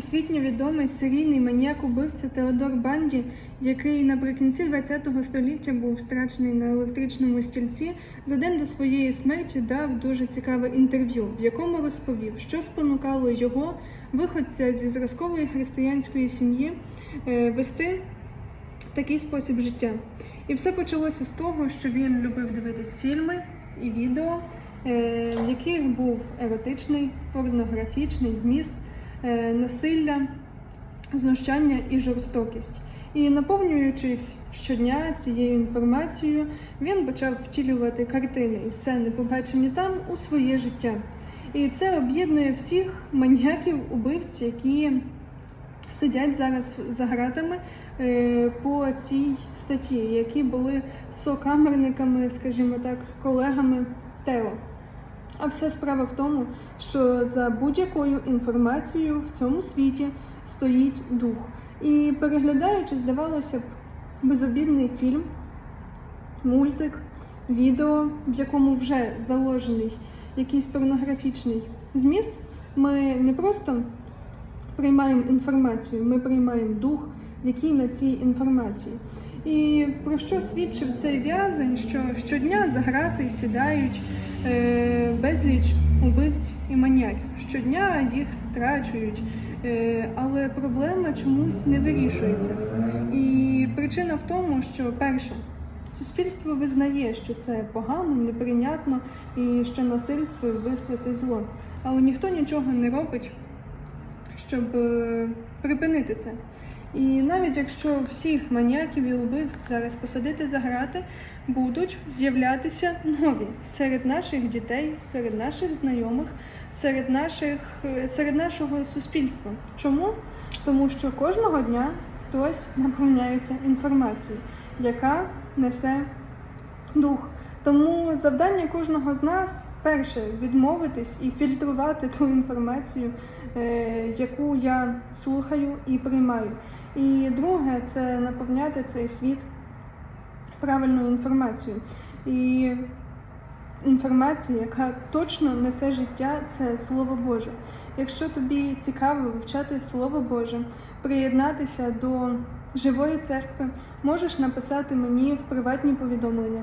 Світньо відомий серійний маніяк убивця Теодор Банді, який наприкінці ХХ століття був страчений на електричному стільці, за день до своєї смерті дав дуже цікаве інтерв'ю, в якому розповів, що спонукало його, виходця зі зразкової християнської сім'ї, е, вести такий спосіб життя. І все почалося з того, що він любив дивитись фільми і відео, е, в яких був еротичний, порнографічний зміст, насилля, знущання і жорстокість. І наповнюючись щодня цією інформацією, він почав втілювати картини і сцени, побачені там у своє життя. І це об'єднує всіх маніяків, убивць, які сидять зараз за гратами е, по цій статті, які були сокамерниками, скажімо так, колегами Тео. А вся справа в тому, що за будь-якою інформацією в цьому світі стоїть дух. І переглядаючи, здавалося б, безобідний фільм, мультик, відео, в якому вже заложений якийсь порнографічний зміст, ми не просто приймаємо інформацію, ми приймаємо дух, який на цій інформації. І про що свідчив цей в'язень, що щодня за грати сідають е, безліч убивць і маніяків. Щодня їх страчують, е, але проблема чомусь не вирішується. І причина в тому, що перше. Суспільство визнає, що це погано, неприйнятно і що насильство і вбивство це зло. Але ніхто нічого не робить, щоб е, припинити це. І навіть якщо всіх маніяків і убивць зараз посадити за грати, будуть з'являтися нові серед наших дітей, серед наших знайомих, серед, наших, е, серед нашого суспільства. Чому? Тому що кожного дня хтось наповняється інформацією, яка несе дух. Тому завдання кожного з нас перше відмовитись і фільтрувати ту інформацію, е, яку я слухаю і приймаю. І друге це наповняти цей світ правильною інформацією. І інформація, яка точно несе життя, це Слово Боже. Якщо тобі цікаво вивчати Слово Боже, приєднатися до живої церкви, можеш написати мені в приватні повідомлення.